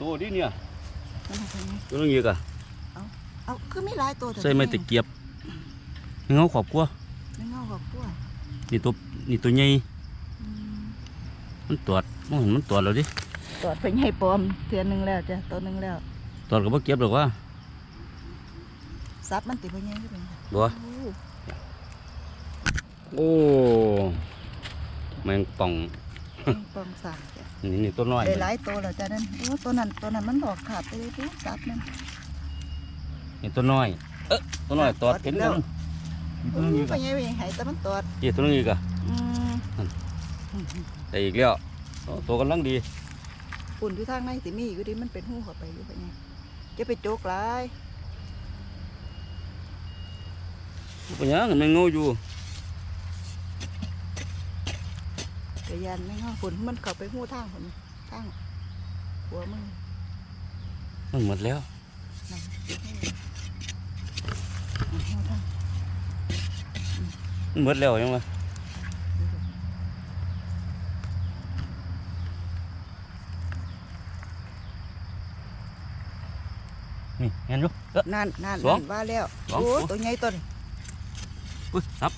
ตัวดิเนี่ยมันมาทางนี้ตัวนึงอีกอะเอาคือไม่หลายตัวแต่ใส่ไม้ตะเกียบแมงเงาขอบกลัวไม่เงากับกล้วยนี่ตัวนี่ตัวใหญ่อืมมันตรวจมันเห็นมันตรวจแล้วดิตอดเป็นให้ปลอมเทือนหนึ่งแล้วจ้ะตัวหนึ่งแล้วตรวจก็บ่เก็บหรอกว่าซับมันติดไปยังไงเป็นบัวโอ้แมงป่อง ปองสางจ้ะนี่นี่ตัวน้อยได้หลายตัวแล้วจ้ะนั่นโอ้ตัวนั้นตัวนั้นมันดอกขาดไปเลยปุ๊บซับนั่นนี่ตัวน้อย เอ๊ะตัวน้อยตรวจเห็นแล้แล้ววนี่ตัวโอ้นึงอีกไปอะยังไงหายแต่มันตอดนี่ตัวนึงอีกอะอืมได้อีกแล้วโอ้ตัวกำลังดีปุ่นที่ทางในสิมีอยู่ดิมันเป็นหูเข้าไปอยู่ไปไงจะไปโจกหลายเป็นหยังแมงเงาอยู่ กระยันไม่เงาฝุ่นมันเข้าไปหูทางคนทางหัวมึงมันหมดแล้วนั่นหูทางมันหมดแล้วยังไงนี่เห็นอยู่เอ๊ะนั่นนั่นสองนั่นว่าแล้วสองโอ้ตัวตัวใหญ่ตัวนี้อุ้ยซับ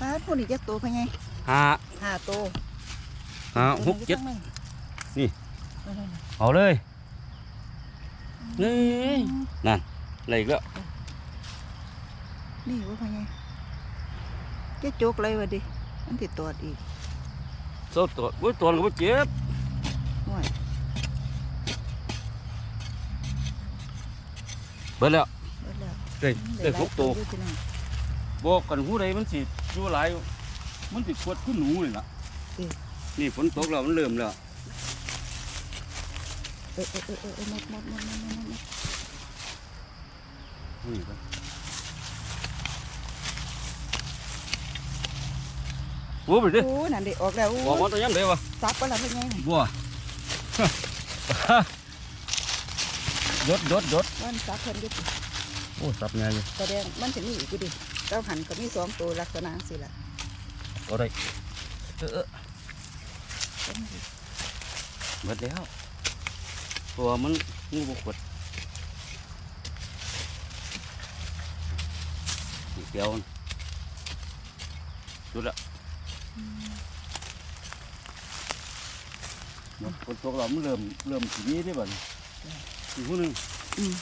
ปลาพวกนี้จะตัวเขาไง ห้าห้าตัวห้าหกเจ็ดตัวนั้นนี่ก็ข้างในเอาเลยนี่นั่นอะไรอีกแล้วนี่ว่าเขาไงจะโจกเลยวะดิมันติดตัวอีกโซ่ตัวอุ้ยตัวก็บ่เจ็บห่วยเบิดแล้วเบิดแล้วเด้ยเด้ยหกตัวอยู่ที่นั่นบอกกันหูใดมันสิอยู่หลาย มันสิขวดขึ้นหนูนี่ล่ะนี่ฝนตกแล้วมันเริ่มแล้วเออเออเออเออเออหมดหมดหมดหมดหมดหมดนี่ครับโอ้ไปดิโอ้นั่นดิออกแล้วโอ้บอกว่าตัวยังเดียววะซับไปแล้วเป็นไงบัว ยดยดยดมันซับเพิ่นอยุดโอ้สับไงอยู่แสดงมันจะมีอีกอยู่ดิเจ้าหันก็มีสองตัวลักษณะสิล่ะ ก็ได้เออเออหมดแล้วตัวมันงูบกขวดอีกเดียวนะสุดละหมดคนตกเรามันเริ่มเริ่มสีนี้ได้บ่เนี่ยอีกคนหนึ่งอืม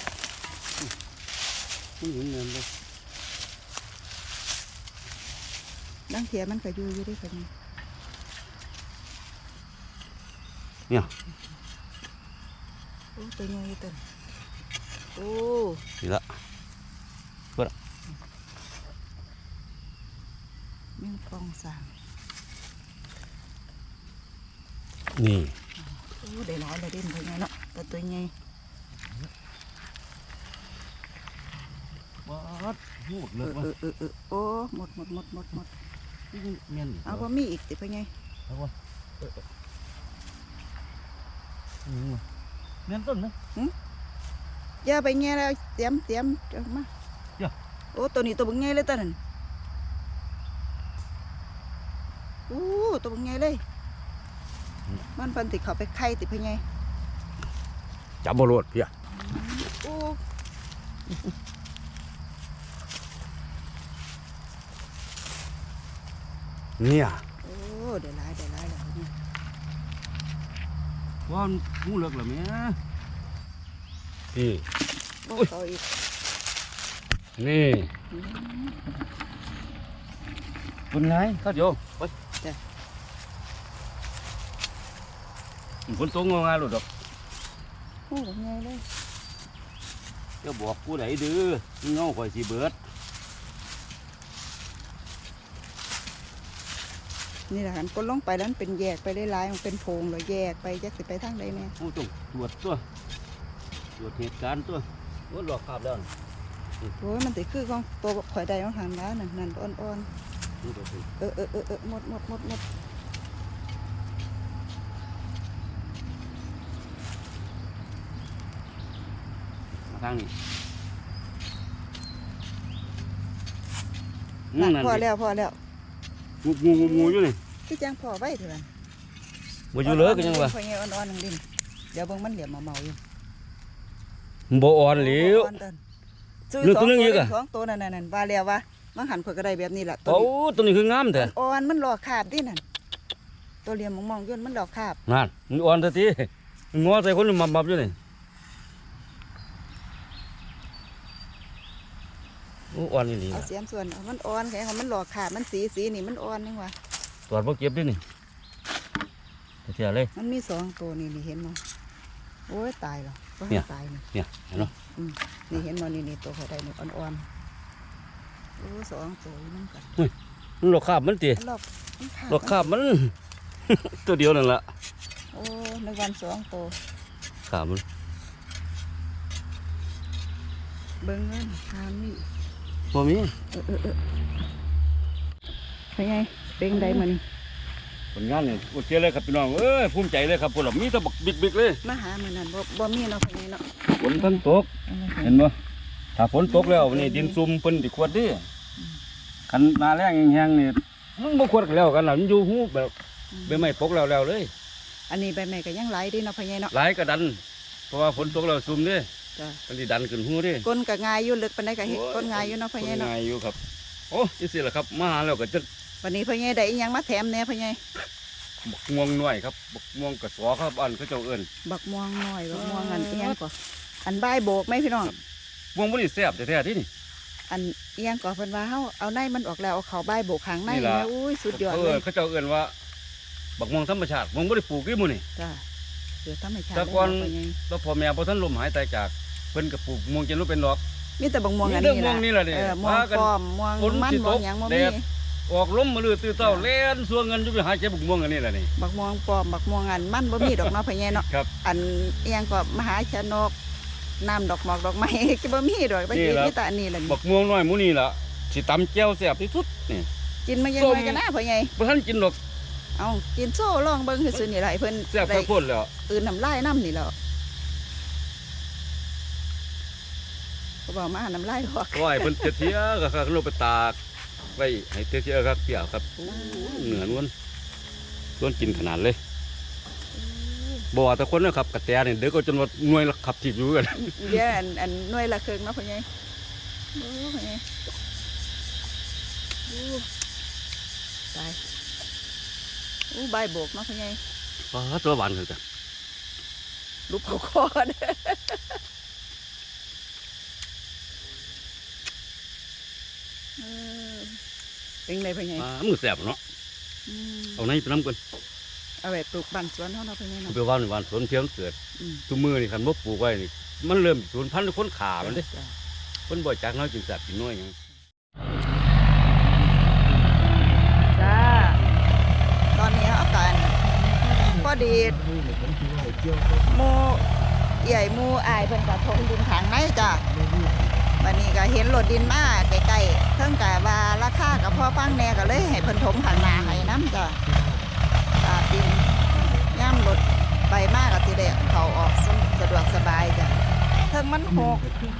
มันเห็นเงินเลย ดังเทียมันก็อยู่อยู่ด้วยกันเนี่ยโอ้ตัวใหญ่ตัวนี้โอ้นี่ละแม่งกองสางนี่โอ้ได้หลายเลยเด่นตัวใหญ่เนาะแต่ตัวใหญ่วัดหูดเอเลิอกวะเออเออเออโอ้หมดหมดหมดหมดหมด เมียนเอาว่ามีอีกติพ่อใหญ่เอาวะเมียนต้นนะอย่าไปแง่แล้วเตรียมเตรียมจังมาเดี๋ยวโอ้ตัวนี้ตัวบึงใหญ่เลยตัวนั้นโอ้ตัวบึงใหญ่เลย มันเพันติเขาไปไข่ติพ่อใหญ่จับบอลดพี่โอ้ เนี่ยโอ้เดี๋ยวหลายเดี๋ยวหลายแล้วเนี่ยว่ามันหูเลิกแล้วแม่นี่โอ้เขาอีกนี่คุณนายเข้าโยไปคนตรงงงานหลุดดอกโอ้บึงใหญ่เลยจะบอกผู้ใดดื้อเงาข่อยสีเบิด นี่แหละกันก็ลงไปแล้วมันเป็นแยกไปได้หลายๆมันเป็นโพรงเลยแยกไปจักสิไปทางใดแน่ผู้ต้องตรวจตัวตรวจเหตุการณ์ตัวว่าหลอกขับแล้วนี่โอ้ยมันติคือของตัวข่อยใดของทางด้านนั่นนั่นอ่อนนี่ตัวสิๆเออเออเออเออหมดหมดหมดหมดมาทางนี้นั่นนั่นพอดิแล้วพอแล้ว งูงูงูงูอยู่นี่คือจังพอไว้เถอะบ่อยู่เลยก็ยังว่าพอเงี้ยอ่อนๆนึงดินเดี๋ยวเบิ่งมันเหลี่ยมมาเมาอยู่บ่อ่อนหลิวอ่อนเดินซื้อเรื่องสตัองวนึงอีกตัวอะสองตัวนั่นนั่นๆๆว่าแล้วว่ามันหันข่อยก็ได้แบบนี้แหละตัวโอ้นี้ตัวนี้คืองามแท้อ่อนมันหลอกคาบดินั่นตัวเหลี่ยมมองๆย่นมันหลอกคาบนั่นมันอ่อนซะทีมันงอใส่คนมับๆอยู่นี่ อ้อ่อนอีหลีเอาเสียมส่วนเอามันอ่อนแข็งมันหลอกคาบมันสีสีนี่มันอ่อนนี่ว่าตรวจบ่เก็บด้วยนี่เสียเลยมันมีสองตัวนี่นี่เห็นมั้โอ้ยตายแล้วก็เนี่ยตายนี่เนี่ยเห็นเนาะอืมนี่เห็นมั้นี่นี่ตัวเขาได้นี่อ่อนๆโอ้สองตัวอยู่นั่นกันมันหลอกคาบมันติมันหลอกมันคาบหลอกคาบมัน ตัวเดียวนั่นล่ะโอ้ในวันสองตัวคาบมันเบิ่งเงินทานนี่ บ่มีเออเออเออเป็นไงเป็นไดมานี่ผลงานเนี่ยโอเคเลยครับพี่น้องเอ้ยภูมิใจเลยครับพวกเรามีแต่บักบิ๊กเลยมาหามือนั่นบ่บ่มีเนาะเป็นไงเนาะฝนเพิ่นตก เห็นบ่ถ้าฝนตกแล้วนี่ดินซุ่มเพิ่นสิขวดดิคันนาแรงแห้งๆนี่มันบ่ขวดกันแล้วกันล่ะมันอยู่หูแบบใบไม้ตกแล้วแล้วเลย อันนี้ใบไม้ก็ยังไหลดีเนาะเป็นไงเนาะไหลก็ดัน เพราะว่าฝนตกแล้วซุ่มด้ จ้ะมันสิดันขึ้นหูเด้ก้นก็ง่ายอยู่ลึกปานใดก็เฮ็ดก้นง่ายอยู่เนาะเป็นไงคนเนาะง่ายอยู่ครับ โอ้จังซี่ล่ะครับ มาหาแล้วก็จะวันนี้เป็นไงได้อีหยังมาแถมแหน่เป็นไงบักม่วงน้อยครับบักม่วงกระสอครับอันเขาเจ้าเอิ้นบักม่วงน้อยบักม่วงอันอีหยังก็อันใบายโบกไหมพี่น้องม่วงบ่นี่แซ่บแท้ๆที่นี่อันอีหยังก็เพิ่นว่าเฮาเอาในมันออกแล้วเอาเขาใบายโบกข้างในนี่ล่ะแม่อุ้ยสุดยอดเขาเลเอิ้ยนเขาเจ้าเอิ้นว่า บักม่วงธรรมชาติม่วงบ่ได้ปลูกที่หมู่นี่จ้ะเดี๋ยวธรรมชาติแต่ก่อนเลยเนาะเป็นไงแล้วพ่อแม่บ่ทันลมหายตายจาก เพิ่นก็ปลูกม่วงจนรู้เป็นดอก มีแต่บักม่วงอันมีแต่นี้ม่วงนี่ล่ะนี่เออม่วงพากันปลอมม่วงฝนมันสิม่วงตกหยังบ่แดมีด ออกลมมาลือตื้อเต้าเล่นสวงเงินอยู่ไปหาเจ็บบุกม่วงอันนี้แหละนี่ บักม่วงปลอมบักม่วงอันมันบ่มีดอกเนาะพี่ใหญ่เนาะครับ อันอีหยังก็มหาชนกน้ำดอกหมอกดอกไม้ ก็บ่มีดอกไปกินมีแต่อันนี้แหละนี่บักม่วงน้อยหมูนี่ล่ะสิตำแก้วแซ่บที่สุดนี่ กินมายังส้ม ไงกันนะพี่ใหญ่บ่ทันกินดอกเอากินโซ่ลองเบิ่งซื่อๆนี่ล่ะให้เพิ่นแซ่บได้ข้าวโพดแล้ว อื่นน้ำลายน้ำนี่แหล้ว บอกมาน้ำลายออกร้อยเพิ่นเจียก็คักลงไปตากไว้ให้เจียครับเปรี้ยวครับเหนือนวลนวลกินขนาดเลยบ่ว่าแต่คนนะครับกระแตนี่เด็กก็จนว่าหน่วยละขับทิพอยู่กันเดี๋ยอันอันหน่วยละเครึ่งเนาะพี่ใหญ่โอ้พี่ใหญ่โอ้ตายโอ้ใบโบกเนาะพี่ใหญ่ว้าตัวหวานคือกันลูกเขาคอเด้อเออ เป็นไงพี่ใหญ่อ่ามันก็แซ่บเนาะอืมเอาไหนไปนํกันเอาไว้ปลูกบ้านสวนเฮาเนาะพี่ใหญ่เอาเนาะไปว่านหวานสวนเพียงเกิดอืมทุกมือนี่คันบ่ปลูกไว้นี่มันเริ่มสูญพันธุ์คนขามันเด้จ้ะคนบ่จักเนาะกินสัตว์กินน้อยหยังจ้าตอนนี้อาการพอดีหมูใหญ่หมูอายเพิ่นก็ทมดินทางในจ้ะ วันนี้ก็เห็นรถดินมาใกล้ๆเพิ่งกะว่าราคากับพ่อฟังแน่ก็เลยให้เพิ่นถมข้างหน้าให้น้ำจ้ะตาดินย่ำรถไปมากก็สิได้เขาออกสะดวกสบายจ้ะเพิ่งมันหก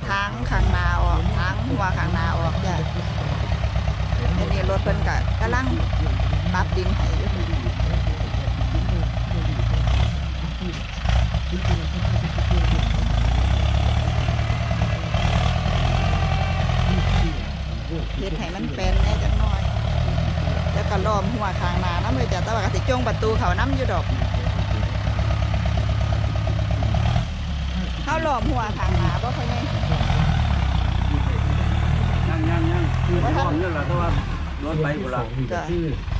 ทางข้างนาออกทางหัวข้างนาออกจ้ะอันนี้รถเพิ่นก็กำลังปรับดินให้อยู่ เฮ็ดให้มันเป็นแหน่จังน้อย แล้วก็ล้อมหัวข้างหน้านำเลยจ้ะแต่ว่าก็สิจงประตูเขานํอยู่ดอกเฮาล้อมหัวข้างหน้าบ่ค่อยไงยังยังยังคือร้อนนี่แหละแต่ว่าร้อนไปพุ่นละจ้ะ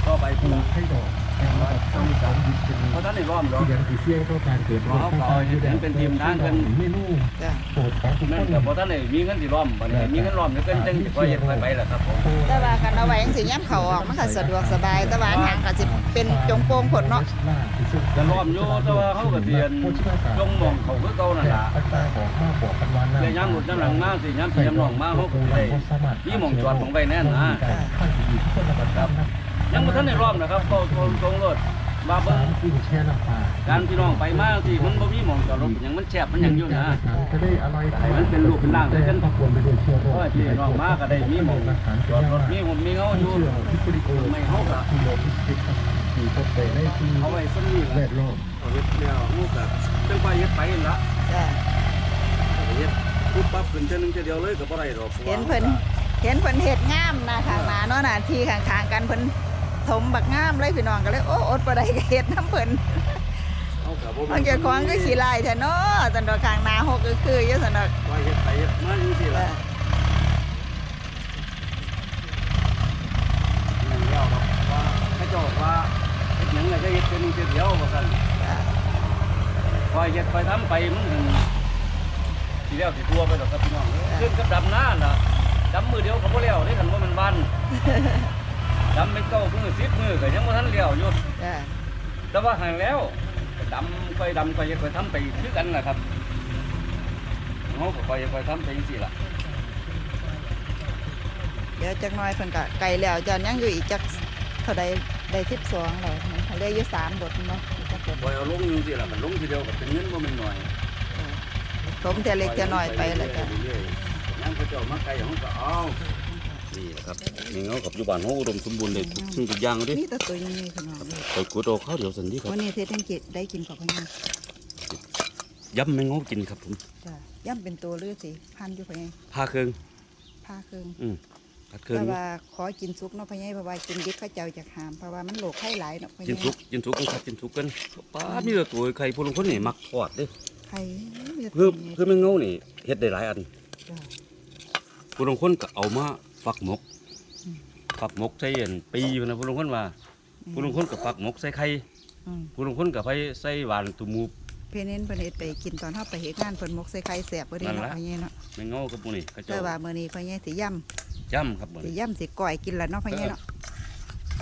ก็ไปพุ่นละให้ดอก แทนว่าต้องมีการยึดเป็นเพราะท่านได้ร้อนดอกที่ยังสีเสี่ยงต่อการเกิดโรคเขาเอาเห็นเป็นทีมทางกันเมนูจ้ะโปรดของทุกนั่คนนก็บ่ท่านได้มีเงินสิร้อมบัดนี้มีเงินร้อมเดี๋ยวเกินจังสิค่อยเฮ็ดค่อยไปล่ะครับผมแต่ว่ากันเอาไว้จังสิย้ำเขาออกมันก็สะดวกสบายแต่ว่าอันหางก็สิเป็นจงโปงผลเนาะจะร้อมอยู่แต่ว่าเขาก็สิอันจงมองเขาคือเก่านั่นล่ะอัตราของข้าวบอกกันวันแต่ยามหมดยามหลังมาสิยามสิยามน้องมาเขาก็สิได้มีหม่องจอดของไว้แน่นนะครับ ยังบ่ทันได้ร้อมนะครับเขาตรงๆรถว่าเบิ่งที่แช่น้ำปลาการพี่น้องไปมาสิมันบ่มีหม่องจอดรถหยังมันแคบมันหยังอยู่นะจะได้อร่อยมันเป็นรูปเป็นร่างเลยแต่ควรไปด้วยเชื้อโรเพราะคว่าที่น้องมาก็ได้มีหม่องจอดรถมีผมมีเงาอยู่เชื่อพิษวิโอไม่เฮาก็ที่โลพิษติดอยู่ดีพบไปในที่เอาไว้สมีแวละดล้อมเอาเฮ็ดแล้วฮู้กับจังไปเฮ็ดไปนั่นละจ้ะเฮ็ดปุ๊บปั๊บขึ้นเทื่อนึงเทื่อเดียวเลยก็บ่ได้ดอกพราะว่าเห็นเพิ่นเห็นเพิ่นเฮ็ดงามนะข้างหน้าเนาะหน้าที่ข้างๆกันเพิ่น ถมบักงามเลยพี่น้องก็เลยโอ้อดบ่ได้ก็เฮ็ดน้ำเพิ่นเอาก็บ่บางเจ้าของก็ขี้ลายแท้เนาะสันดอกข้างหน้าหกก็คืออยู่สันดอกไปเฮ็ดไปเฮ็ดมาจังซี่ล่ะจ้ะนั่นแล้วดอกว่าเขาเจ้าบอกว่าเฮ็ดหยังก็เฮ็ดเทื่อนึงเทื่อเดียวว่าซั่นจ้ะคอยเฮ็ดคอยทำไปมันถึงสิแล้วสิทั่วไปดอกครับพี่น้องขึ้นกับดำหน้าน่ะดำมือเดียวก็บ่แล้วได้คันว่ามันบ้าน ดำเป็นเก้ามือ10มือก็ยังบ่ทันแล้วอยู่จ้ะแต่ว่าห่างแล้วก็ดำคอยดำคอยเฮ็ดคอยทำไปคือกันน่ะครับเฮาก็คอยเฮ็ดคอยทำไปจังซี่ล่ะเดี๋ยวจักหน่อยเพิ่นก็ไกลแล้วจอนยังอยู่อีกจักเท่าใดได้12แล้วมันเหลืออยู่สามบทเนาะอีกจักบทคอยเอาลงจังซี่ล่ะมันลงทีเดียวก็เป็นเงินบ่แม่นน้อยถมแต่เล็กแต่น้อยไปแล้วจ้ะเรื่อยๆยังเขาเจ้ามาไกลเฮาก็เอา นี่แหละครับนี่เฮากับอยู่บ้านเฮาอุดมสมบูรณ์เลยทุกสิ่งทุกอย่างเลยนี่แต่ตัวยังมีพี่น้องเลยไปกูโตข้าวเดียวสันดีครับวันนี้เทศจังกิจได้กินกับพ่อยังยำแมงเงากินครับผมจ้ะย่ำเป็นตัวหรือสิพันอยู่พ่อยังผ้าเครื่องผ้าเครื่องอืมผัดเครื่องแต่ว่าขอกินซุกเนาะพ่อยังเพราะว่ากินดิบเข้าเจ้าจากหามเพราะว่ามันโรคไข้หลายเนาะพ่อกิยันงสุกกินสุกกันครับกินสุกกันป้ามีแต่ตัวไข่พวกลงคนนี่มักทอดเด้ไข้มีแต่เพื่อตัวนี้เพื่อแมงเงานี่เฮ็ดได้หลายอันจ้ะพวกลงคนก็เอามา ฟักหมกอืมฟักหมกใส่อันปีพุ่นนะพวกลงคนว่าพวกลงคนก็ฟักหมกใส่ไข่อืมพวกลงคนก็ไปใส่หวานตุมูเพิ่นเน้นเพิ่นเฮ็ดไปกินตอนเฮาไปเฮ็ดงานเพิ่นหมกใส่ไข่แซ่บบ่ดีนั่นเนาะล่ะพ่อยังเนาะแมงเงากับพวกนี้เขาแต่เจ้าว่ามื้อนี้พ่อยังสิย่ย่ำครับมื้อำสินี้ย่ำสิก้อยกินละเนาะพ่อยังเนาะ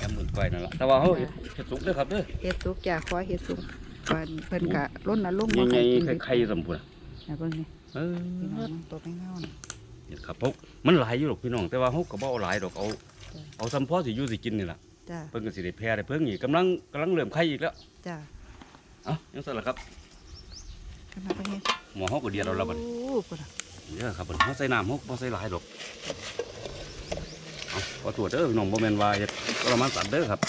ย่ำหมื่นก้อยนั่นล่ะแต่ว่าเฮาเฮ็ดเฮ็ดสุกเด้อครับเด้อเฮ็ดซุกจ้ะขอเฮ็ดซุกก่อนเพิ่นก็ล้นน่ะลุงใหบ่ญ่ให้กินๆดิบไข่ๆสมพุ่นน่ะนะเบิ่งนี่เอพี่น้อองตัวไม่เงาน่ะ นี่ครับพวกมันหลายอยู่หรอกพี่น้องแต่ว่าเขาก็บ่เอาหลายดอกเอาจ้ะเอาซ้ำพอสิอยู่สิกินนี่ล่ะจ้ะเพิ่นก็สิได้แพร่ได้เพิ่งอีกกำลังกำลังเริ่มไข่อีกแล้วจ้ะเอ้ายังสั่นล่ะครับขึ้นมาพ่อยังหมอเฮาก็เดียดเราแล้วบัดนี้โอ้พุ่นน่ะเด้อครับบัดเฮาใส่น้ำเฮาบ่ใส่หลายดอกเอาขอตรวจเด้อพี่น้องบ่แม่นว่าเฮ็ดประมาณสัตว์เด้อครับ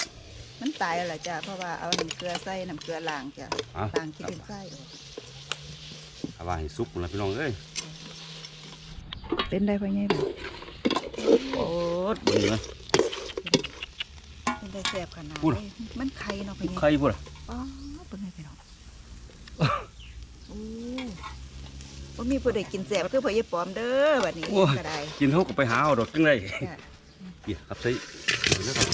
มันตายแล้วล่ะจ้ะเพราะว่าเอาน้ำเกลือใส่น้ำเกลือล้างจ้ะอะ ล้างคิดเป็นไส้ออก เอาว่าให้สุกพุ่นล่ะพี่น้องเอ้ย เป็นได้พ่อยังบ่โอ้ดเบิ่งนะเป็นได้แซ่บขนาดพูดเลยมันไข่เนาะพ่อยังไข่พุ่นล่ะอ๋อเบิ่งให้พี่น้องโอ้บ่มีผู้ใดกินแซ่บคือพ่อยังปลอมเด้อบัดนี้ก็ได้กินเฮาก็ไปหาเอาดอกจังได๋จ้ะนี่ครับใส่เด้อครับ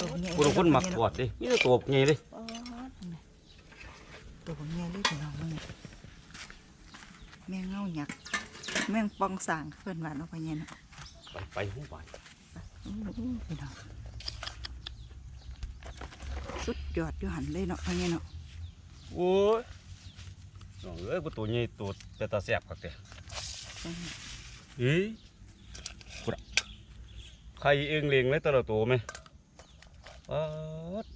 ตัวใหญ่ผู้ลางคนมักทอดเด้มีแต่ตัวใหญ่เด้ อ๋อตัวใหญ่เลยพี่น้องเบิ่งนี่แมงเงาหยักษ์แมง ปองสางเพิ่นว่าเนาะพ่อยังเนาะไปไปหูไปอู้หูพี่น้องสุดยอดอยู่หันเลยเนาะพ่อเนี่ยเนาะโอ้ยน้องเอ้ยบ่ตัวใหญ่ตัวแต่ตาแซ่บคักแท้เฮ้ยพุดใครเองเลี้ยงเลยแต่ละตัวไหมป๊าด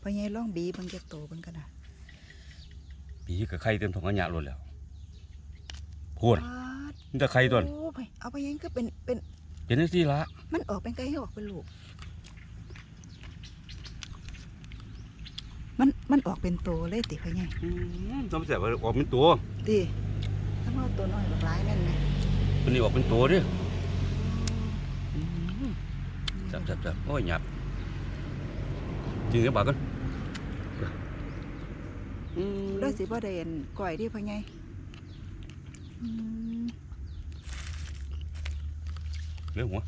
พ่อเนี่ยลองบีเบิ่งจักโตเบิ่งกันนะปีกับไข่เต็มท้องกระหยะหลดแล้วพูดปาด นี่แต่ไข่ตัวนั้นโอ้ไปเอาไปยังคือเป็นเป็น เป็นจังซี่ละมันออกเป็นไก่ให้ออกเป็นลูก มันมันออกเป็นโตเลยติพ่อเนี่ยอืมจำเสียว่าออกเป็นตัวติถ้าเอาตัวน้อยบักหลายแม่นไหมตัวนี้ออกเป็นตัวเดิอืมจับจับจับโอ้ยหยับจริงหรือเปล่ากันอืมแล้วสิบ่ได้เห็นก้อยดิพ่อเนี่ยอืม เรื่องหัว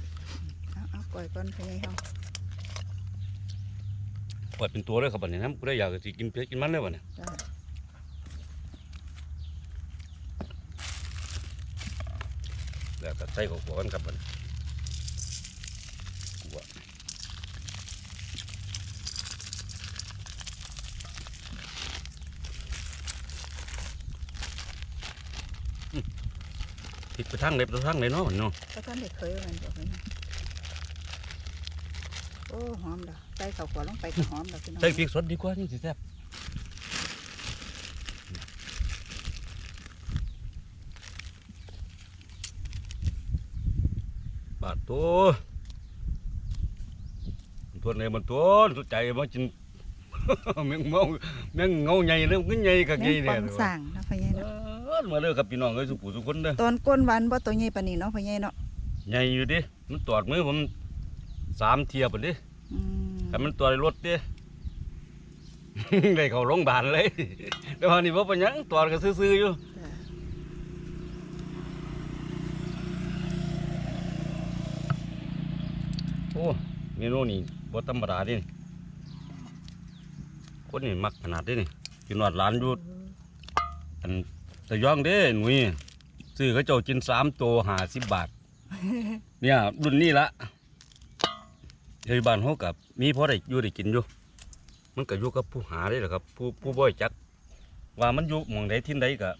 เอาเอาก้อยก่อนพ่อเนี่ยเฮาเปิดเป็นตัวเลยครับบัดนี้นะกูได้อยากสิกินเพชรกินมันเลยบัดนี้จ้าแล้วก็ใส่กับหัวกันครับบัดนี้หัวอืมพลิกไป ทางเล็บไปทางไหนเนาะบัดนี้เนาะก็ท่านได้เคยว่ามันบอกเลยนะโอ้หอมดอกใส่ข้าวขัวลงไปก็หอมดอกพี่น้องใส่พริกสดดีกว่านี่สิแซ่บบาดตัวตัวไหนมันตัวสุดใจมากินแมงเมาแมงเงาใหญ่เรื่องขึ้นใหญ่กับแม่ใหญ่งปเนี่อยงสั่ง มาเลยครับพี่น้องเอ้ยสุขุสุขคนเด้อตอนก้นหวันบ่ตัวใหญ่ปานนี้เนาะพ่อใหญ่เนาะใหญ่อยู่ดิมันตอดมือผมสามเทียบไปดิอืมแต่มันตัวในรถดิ ได้เข้าโรงพยาบาลเลยแต่ว่านี่ว่าเป็นหยังตอดก็ซื่อๆอยู่จ้ะโอ้เมนูนี่บ่ธรรมดาเดิคนนี่มักขนาดนี้นี่กินหอดร้านอยู่อัน ตะยองเด้หนุ่ยซื้อเขาเจ้ากินสามตัวห้าสิบบาท เนี่ยรุ่นนี้ละเฮ้ยบ้านเขากับมีพอได้อยู่ได้กินอยู่ มันก็อยู่กับผู้หาได้แหละครับ ผู้ผู้บ่อยจัก ว่ามันอยู่หมองใดที่ใดก็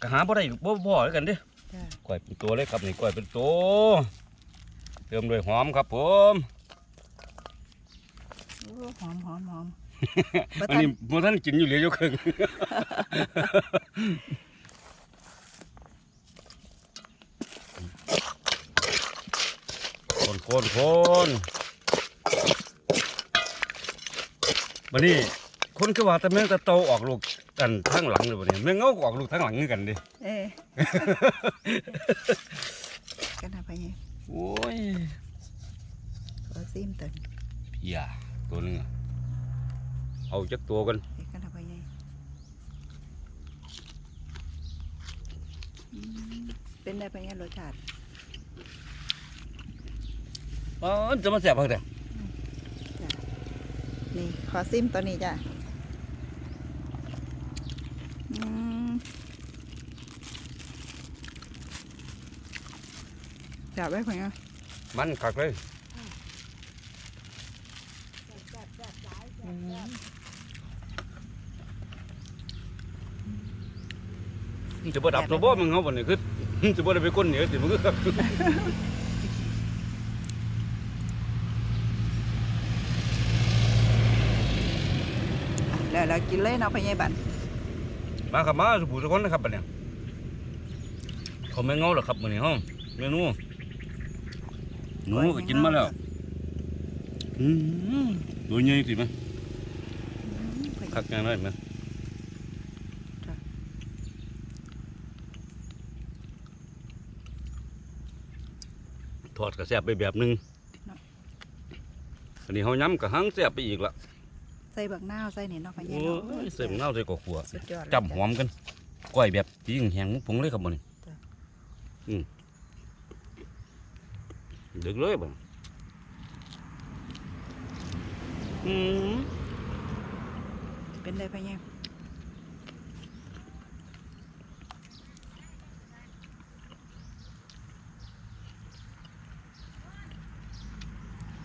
ก็หาบ่ได้บ่บ่แล้วกันเด้จ้ะก้อยเป็นตัวเลยครับนี่ก้อยเป็นตัวเติมด้วยหอมครับผมโอ้หอมหอมหอมบ่ อันทันนี้บ่ท่านกินอยู่เหลืออยู่ครึ่งคนคนคนบันนี้คนคือว่าแต่แม่งแต่โตออกลูกกันทั้งหลังเลยบัดนี้แม่งเงาก็ออกลูกทั้งหลังคือกันดิเอ้กันนะพ่อใหญ่โอ้ยขอซิมตัวนี้เพียตัวหนึงอะ เอาจักตัวกันเอ้กันนะพ่อใหญ่อืมเป็นได้พ่อใหญ่รสชาติอ๋อจะมาแสบพักแต่นี่ขอซิมตัวนี้จ้ะอืมจับไว้พ่อใหญ่มันคักเลย มันจะบ่ดับตัวบ่มึงเขาบ่นี่คือจะบ่ได้ไปก้นเหนียวติมันก็ครับอะเดี๋ยวเรากินเลยเนาะพ่อใหญ่บันมาครับมาสุภูทุกคนนะครับบัดเนี่ยเขาไม่เงาหรอกครับมื้อนี้เฮาเมนูหนูก็กินมาแล้วอืมตัวใหญ่สิมั้ยอืมพ่อใหญ่คักจังเลยมั้ย จ้ะ ทอด ก็แซ่บไปแบบหนึงอันนี้เฮาย้ำก็หังแซ่บไปอีกละใส่บักนาวใส่นี่เนาะพ่อใหญ่โอ้เนาะยใส่มะนาวใส่กอกขัวสุดยอดเลยจำหอมกันก้อยแบบจริงแห้งผงเลยครับมื้อนี้จ้ะอืมดึกเลยบ่อืมเป็นได้พ่อให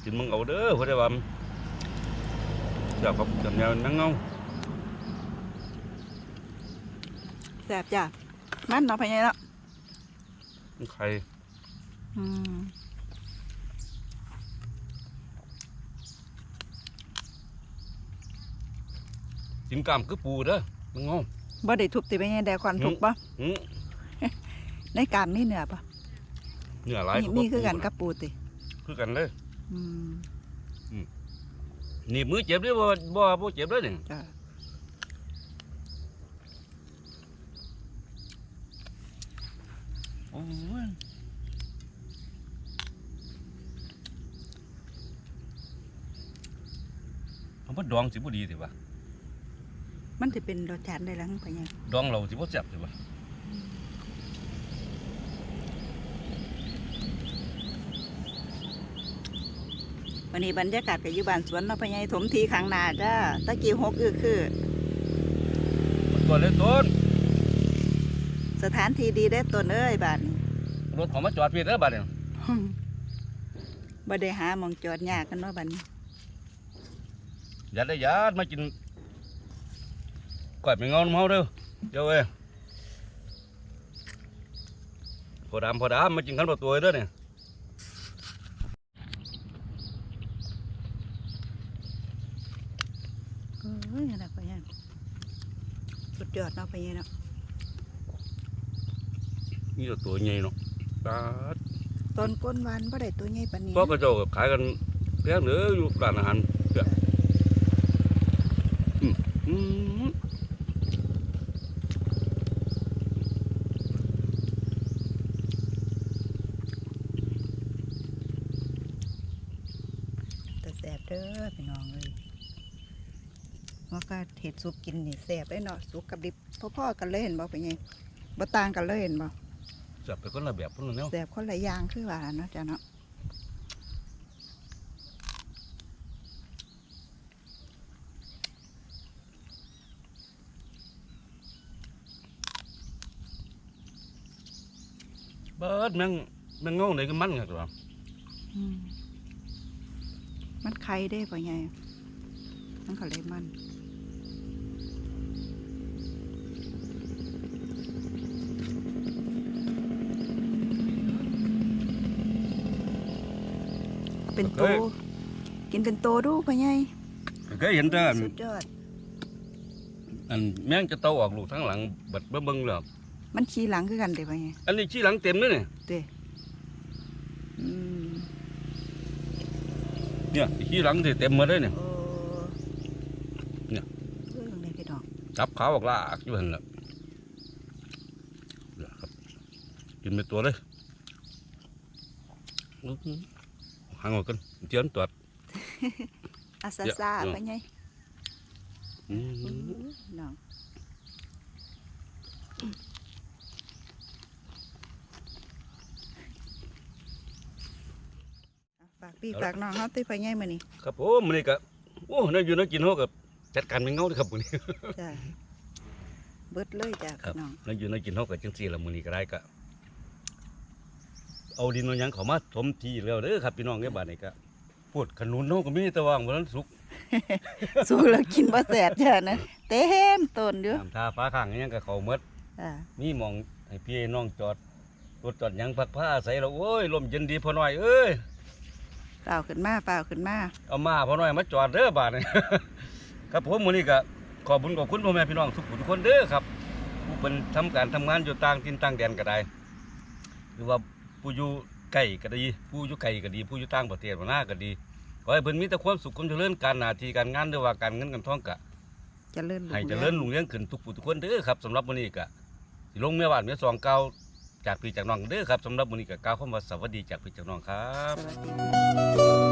กินมึงเอาเด้อเพราะได้ว่ามันอยากกับจำแนวนั่งเงาแซ่บจ้ะมันเนาะพ่อใหญ่เนาะไข่อืมกินกล้ามคือปูเด้อนั่งเงาบ่ได้ทุบติพ่อใหญ่แต่ควันทุบปะอืมในกามนี่เนื้อปะเนื้อหลายนี่นี่คือกันกับปูติ คือกันเลยอืม นี่มือเจ็บเด้อบ่บ่บ่เจ็บเด้อนี่จ้ะโอ้ยเอาบ่ดองสิบ่ดีสิวะมันจะเป็นรสชาติได้หลังพ่อใหญ่ดองเราสิบ่แซ่บสิวะ วันนี้บรรยากาศกับอยู่บ้านสวนเนาะพ่อใหญ่ถมทีข้างหน้าจ้าตะกี้หกอือคือมันตัวเล็กต้นสถานที่ดีได้อต้นเอ้ยบ้านนี้รถเขามาจอดพี่เด้อบัดนี้บ่ได้หาหมองจอดยากกันเนาะบัดนี้อย่าได้ยาดมากินก้อยไปเงาน้ำเฮาเด้อเจ้าเอ้ยพอดำพอดำมากินขันบ่ตัวเด้อเนี่ย เอ้ยนะพ่อใหญ่สุด ยอดเนาะพ่อใหญ่เนาะนี่ตัวใหญ่เนาะตาดต้นก้นหวานบ่ได้ตัวใหญ่ปานนี้พวกกระเจ้าก็ขายกันแพงเหลืออยู่ร้านอาหารเด้ออืมอืม แต่แสบเด้อพี่น้องเลย ว่าก็เห็ดซุปกินนี่แสบได้เนาะสุกกับดิบพ่อๆกันเลยเห็นบ่เป็นไงบ่ต่างกันเลยเห็นบ่จับไปคนละแบบคนละแนวแสบคนละอย่างคือว่าเนาะจ้ะเนาะเบิดแม่งแม่งเงาไหนก็มันครับตัวอืมมันไข่ได้ป่ะไงมันเขาเลยมัน เอาเป็นโต กินเป็นโตดูป่ะไงเคยเห็นแต่อันสุดยอดอันแม่งจะเตาออกลูกทั้งหลังเบิดเบิ่งแล้วมันขี้หลังคือกันเด้ป่ะไงอันนี้ชี้หลังเต็มเลยเนี่ยเด้อืมเนี่ยชี้หลังที่เต็มหมาเลยเนี่ยโอ้เนี่ยเรื่องนี้พี่น้องจับขาวออกลากอยู่หันแหละเดี๋ยวครับกินไปตัวเลยอื้อ หือห่างออกกันเจียนตรวจอาซาเดี๋ยวซาเดี๋ยวป่ะไงอืมพี่น้องอะฝากพี่ฝากน้องเขาตีป่ะไงมานี่ครับผมมันนี่ก็โอ้นั่นอยู่นั่นกินเขากับจัดการเป็นเงาเลยครับมื้อนี้จ้ะเบิดเลยจ้ะครับพี่น้องนั่นอยู่นั่นกินเขากับจังซี่ละมื้อนี้ก็ได้ก็ เอาดินเอาหยังเขามาถมทีแล้วเด้อครับพี่น้องในบ้านนี่ก็พูดขนุนเฮาก็มีแต่ว่างบ่ทันสุกสู้แล้วกินบ่แสบจ้ะนะเต็มต้นอยู่น้ำทาฟ้าข้างอิหยังก็เข้าหมด อ่ามีหมองให้พี่น้องจอดรถจอดหยังพักผ้าใส่แล้วโอ้ยลมเย็นดีพอหน่อยเอ้ยเปล่าขึ้นมาเปล่าขึ้นมาเอามาพอหน่อยมาจอดเด้อบาดนี่ครับผมมื้อนี้ก็ขอบคุญขอบคุณพ่อแม่พี่น้องทุกผู้ทุกคนเด้อครับผู้เป็นทำการทำงานอยู่ต่างถิ่นต่างแดนก็ได้หรือว่า ผู้อยู่ไกลก็ดีผู้อยู่ไกลก็ดี ผู้อยู่ต่างประเทศว่าหน้าก็ดีขอให้เพิ่นมีแต่ความสุขความเจริญการหน้าที่การงานหรือว่าการเงินการทองก็เจะเลื่อนให้เจริญรุ่งเรืองขึ้นทุกผู้ทุกคนเด้อครับสำหรับมื้อนี้ก็สิลงเมียบ้านเมียซองเก่าจากพี่จากน้องเด้อครับสำหรับมื้อนี้ก็กล่าวคำว่าสวัสดีจากพี่จากน้องครับสวัสดี